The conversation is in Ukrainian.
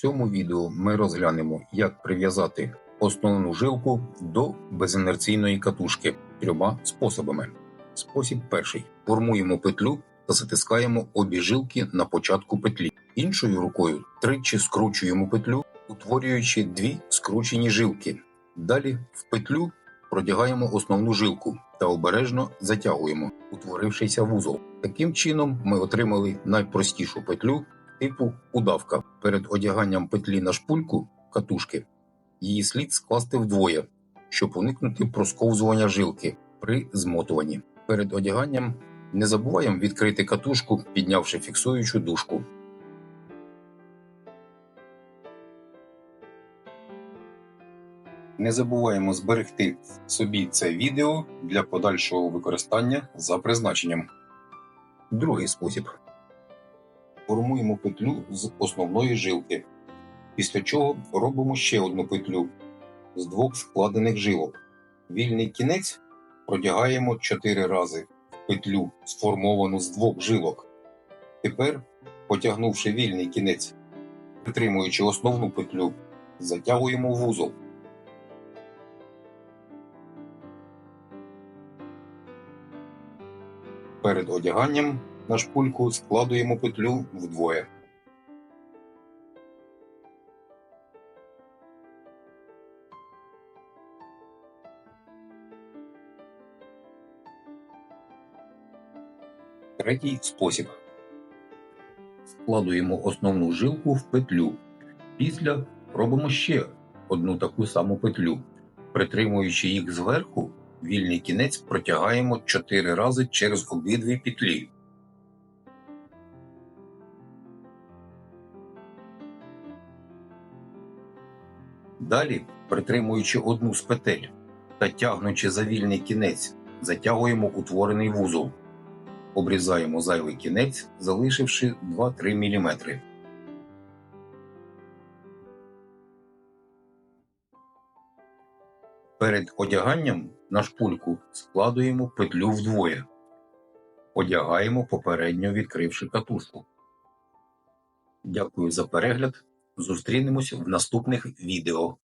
цьому відео ми розглянемо, як прив'язати основну жилку до безінерційної катушки трьома способами. Спосіб перший: формуємо петлю та затискаємо обі жилки на початку петлі. Іншою рукою тричі скручуємо петлю, утворюючи дві скручені жилки. Далі в петлю продягаємо основну жилку та обережно затягуємо, утворившийся вузол. Таким чином ми отримали найпростішу петлю типу удавка. Перед одяганням петлі на шпульку катушки її слід скласти вдвоє, щоб уникнути просковзування жилки при змотуванні. Перед одяганням не забуваємо відкрити катушку, піднявши фіксуючу дужку. Не забуваємо зберегти собі це відео для подальшого використання за призначенням. Другий спосіб. Формуємо петлю з основної жилки, після чого робимо ще одну петлю з двох складених жилок. Вільний кінець продягаємо 4 рази в петлю, сформовану з двох жилок. Тепер, потягнувши вільний кінець, притримуючи основну петлю, затягуємо вузол. Перед одяганням на шпульку складуємо петлю вдвоє. Третій спосіб. Складуємо основну жилку в петлю. Після робимо ще одну таку саму петлю. Притримуючи їх зверху, вільний кінець протягаємо 4 рази через обидві петлі. Далі, притримуючи одну з петель та тягнучи за вільний кінець, затягуємо утворений вузол. Обрізаємо зайвий кінець, залишивши 2-3 мм. Перед одяганням на шпульку складуємо петлю вдвоє. Одягаємо попередньо відкривши катушку. Дякую за перегляд. Зустрінемось в наступних відео.